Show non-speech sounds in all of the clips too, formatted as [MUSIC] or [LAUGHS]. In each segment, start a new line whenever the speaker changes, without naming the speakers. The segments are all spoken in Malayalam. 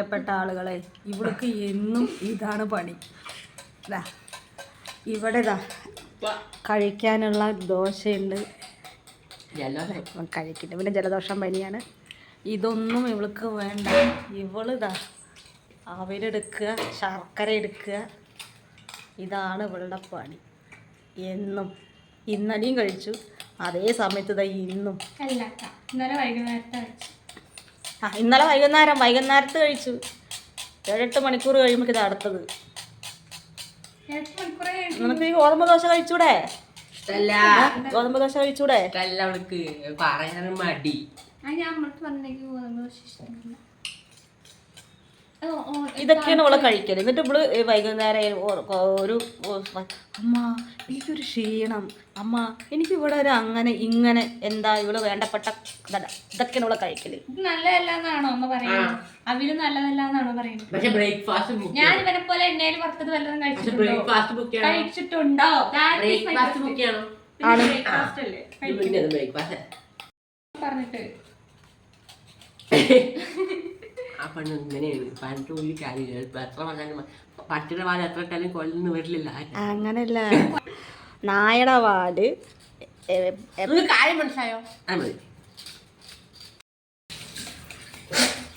പ്രിയപ്പെട്ട ആളുകളെ ഇവിടേക്ക് എന്നും ഇതാണ് പണി. ഇവിടെ ദാ കഴിക്കാനുള്ള ദോശയുണ്ട്. കഴിക്കില്ല പിന്നെ ജലദോഷം പനിയാണ്. ഇതൊന്നും ഇവൾക്ക് വേണ്ട. ഇവൾ ഇതാ അവരെടുക്കുക ശർക്കര എടുക്കുക. ഇതാണ് ഇവളുടെ പണി. എന്നും ഇന്നലെയും കഴിച്ചു. അതേ സമയത്ത് ഇതാ ഇന്നും.
ഇന്നലെ വൈകുന്നേരത്തെ വെച്ച്
ആ ഇന്നലെ വൈകുന്നേരം വൈകുന്നേരത്ത് കഴിച്ചു. ഏഴെട്ട് മണിക്കൂർ കഴിയുമ്പോൾ ഇത് അടുത്തത്. നിനക്ക് ഈ ഗോതമ്പ് ദോശ കഴിച്ചൂടെ? ഗോതമ്പ് ദോശ കഴിച്ചൂടെ?
മടി.
ഞാൻ ഗോതമ്പ് ദോശ ഇഷ്ടമില്ല
ഇതൊക്കെയാണ് അവളെ കഴിക്കൽ. എന്നിട്ട് ഇവൾ വൈകുന്നേരം ഒരു അമ്മ എനിക്കൊരു ക്ഷീണം. അമ്മ എനിക്ക് ഇവിടെ ഒരു അങ്ങനെ ഇങ്ങനെ എന്താ ഇവൾ വേണ്ടപ്പെട്ട ഇതൊക്കെയാണ് ഇവളെ കഴിക്കൽ.
നല്ലതല്ലാന്നാണോ നല്ലതല്ല അമ്മ പറയുന്നത്? അവർ നല്ലതല്ലാന്നാണോ പറയുന്നത്?
പക്ഷെ ബ്രേക്ക്ഫാസ്റ്റ്
ഞാൻ ഇവനെ പോലെ എണ്ണയിൽ വറുത്തത് വല്ലതും
പക്ഷെ
കഴിച്ചിട്ടുണ്ടോ? കഴിച്ചിട്ടുണ്ടോ?
ബ്രേക്ക്ഫാസ്റ്റ്
അല്ലേ
ബ്രേക്ക്ഫാസ്റ്റ്.
പറഞ്ഞിട്ട്. [LAUGHS]
ആ പെണ്ണ് ഇങ്ങനെയാണ് പണ്ട് ഉള്ളി കാര്യമില്ല എത്ര പറഞ്ഞാലും പട്ടിയുടെ വാൽ എത്ര ഇട്ടാലും കൊല്ലുന്ന വരില്ല.
അങ്ങനെയല്ല നായയുടെ
വാൽ കാര്യം മനസ്സിലായോ? മതി.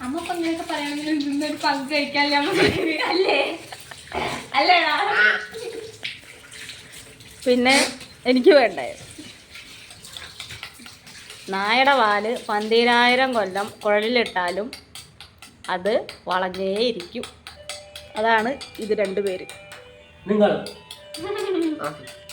അമ്മ ഇപ്പൊ ഇങ്ങനെയൊക്കെ പറയണമെങ്കിൽ ഇന്നൊരു പങ്ക് അല്ലേ? അല്ലേടാ
പിന്നെ എനിക്ക് വേണ്ടേ? നായയുടെ വാൽ പന്തിരായിരം കൊല്ലം കുഴലിലിട്ടാലും അത് വളഞ്ഞേയിരിക്കും. അതാണ് ഇത് രണ്ടുപേര്.
നിങ്ങൾ. [LAUGHS]